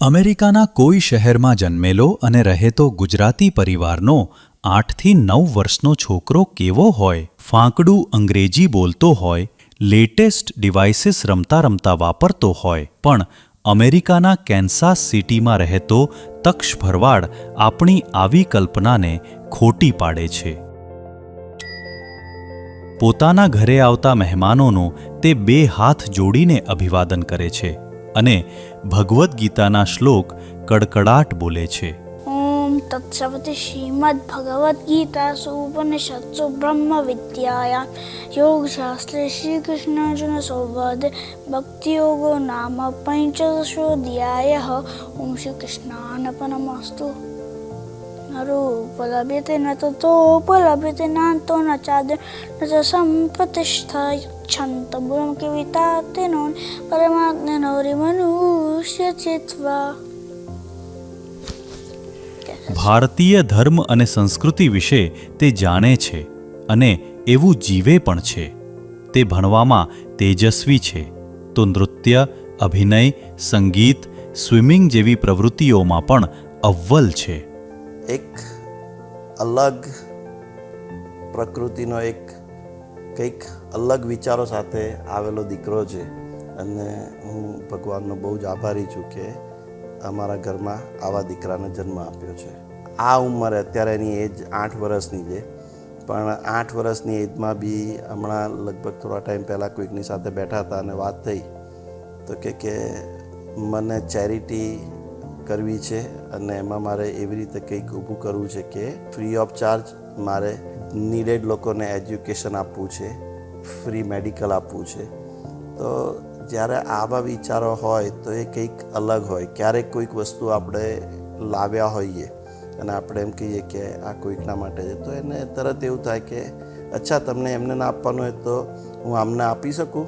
અમેરિકાના કોઈ શહેરમાં જન્મેલો અને રહેતો ગુજરાતી પરિવારનો આઠથી નવ વર્ષનો છોકરો કેવો હોય, ફાંકડું અંગ્રેજી બોલતો હોય, લેટેસ્ટ ડિવાઇસીસ રમતા રમતા વાપરતો હોય, પણ અમેરિકાના કેન્સાસ સિટીમાં રહેતો તક્ષ ભરવાડ આપણી આવી કલ્પનાને ખોટી પાડે છે. પોતાના ઘરે આવતા મહેમાનોનું તે બે હાથ જોડીને અભિવાદન કરે છે. અને ભગવદ્ ગીતાના શ્લોક કડકડાટ બોલે છે. ઓમ તત્સવતે શ્રીમદ ભગવદ્ ગીતા સુપનિષત્સુ બ્રહ્મ વિદ્યાયા. યોગશાસ્ત્રે શ્રી કૃષ્ણાર્જુન સંવાદ ભક્તિયોગો નામ પંચદશોધ્યાય. रूपलभ्यते न ततोपलभ्यते नान्तो न चाद्य न च सम्प्रतिष्ठा यच्छन्तबुलं कवितातिनो परमाज्ञनोरि मनुष्य चित्वा ભારતીય ધર્મ અને સંસ્કૃતિ વિશે તે જાણે છે અને એવું જીવે પણ છે તે ભણવામાં તેજસ્વી છે તો નૃત્ય અભિનય સંગીત સ્વિમિંગ જેવી પ્રવૃત્તિઓમાં પણ અવ્વલ છે એક અલગ પ્રકૃતિનો એક કંઈક અલગ વિચારો સાથે આવેલો દીકરો છે. અને હું ભગવાનનો બહુ જ આભારી છું કે અમારા ઘરમાં આવા દીકરાને જન્મ આપ્યો છે. આ ઉંમરે અત્યારે એની એજ આઠ વર્ષની છે. પણ આઠ વર્ષની એજમાં બી હમણાં લગભગ થોડા ટાઈમ પહેલાં કોઈકની સાથે બેઠા હતા અને વાત થઈ. તો કે મને ચેરિટી કરવી છે અને એમાં મારે એવી રીતે કંઈક ઊભું કરવું છે કે ફ્રી ઓફ ચાર્જ મારે નીડેડ લોકોને એજ્યુકેશન આપવું છે ફ્રી મેડિકલ આપવું છે. તો જ્યારે આવા વિચારો હોય તો એ કંઈક અલગ હોય. ક્યારેક કોઈક વસ્તુ આપણે લાવ્યા હોઈએ અને આપણે એમ કહીએ કે આ કોઈકના માટે છે, તો એને તરત એવું થાય કે, અચ્છા, તમને એમને ના આપવાનું હોય તો હું આમને આપી શકું?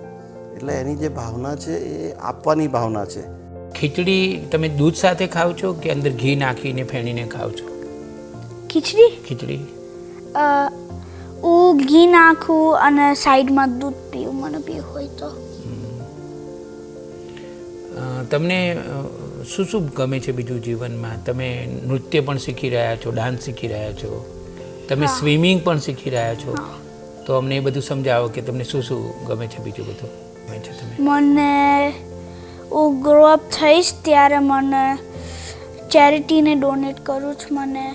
એટલે એની જે ભાવના છે એ આપવાની ભાવના છે. ખીચડી તમે દૂધ સાથે ખાવ છો કે અંદર ઘી નાખીને ફેણીને ખાવ છો? ખીચડી? ખીચડી. ઓ હું ઘી નાખું અને સાઈડમાં દૂધ પીવું મને પીવું હોય તો. તમને શું શું ગમે છે બીજું જીવનમાં? તમે નૃત્ય પણ શીખી રહ્યા છો ડાન્સ શીખી રહ્યા છો. તમે સ્વિમિંગ પણ શીખી રહ્યા છો. તો અમને એ બધું સમજાવો કે તમને શું શું ગમે છે બીજું બધું? ગમે છે તમે મને હું ગ્રો અપ થઈશ ત્યારે મને ચેરિટીને ડોનેટ કરું છું મને.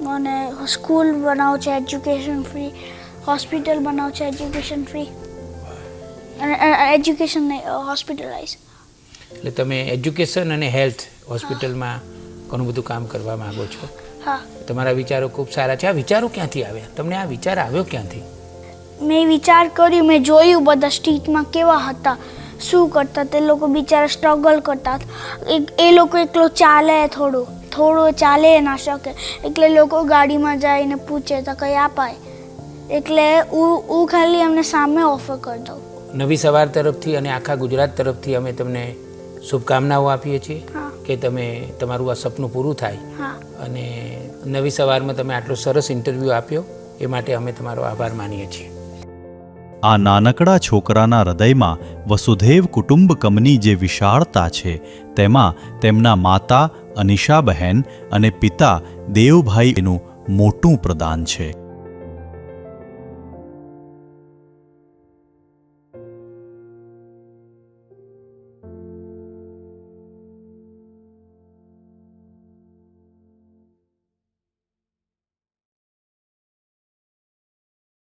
મને સ્કૂલ બનાવું છે એજ્યુકેશન ફ્રી હોસ્પિટલ બનાવું છે એજ્યુકેશન ફ્રી. અને એજ્યુકેશન નહીં હોસ્પિટલાઇઝ એટલે તમે એજ્યુકેશન અને હેલ્થ હોસ્પિટલમાં ઘણું બધું કામ કરવા માંગો છો. હા. તમારા વિચારો ખૂબ સારા છે. આ વિચારો ક્યાંથી આવ્યા? તમને આ વિચાર આવ્યો ક્યાંથી? મેં વિચાર કર્યું મેં જોયું બધા સ્ટ્રીટમાં કેવા હતા. શું કરતા તે લોકો બિચારા સ્ટ્રગલ કરતા. એ લોકો એકલો ચાલે થોડું થોડું ચાલે ના શકે. એટલે લોકો ગાડીમાં જઈને પૂછે તો કંઈ અપાય એટલે હું હું ખાલી એમને સામે ઓફર કરી દઉં. નવી સવાર તરફથી અને આખા ગુજરાત તરફથી અમે તમને શુભકામનાઓ આપીએ છીએ કે તમે તમારું આ સપનું પૂરું થાય. અને નવી સવારમાં તમે આટલો સરસ ઇન્ટરવ્યૂ આપ્યો એ માટે અમે તમારો આભાર માનીએ છીએ. આ નાનકડા છોકરાના હૃદયમાં વસુધૈવ કુટુંબકમની જે વિશાળતા છે, તેમાં તેમના માતા અનિશાબહેન અને પિતા દેવભાઈનું મોટું પ્રદાન છે.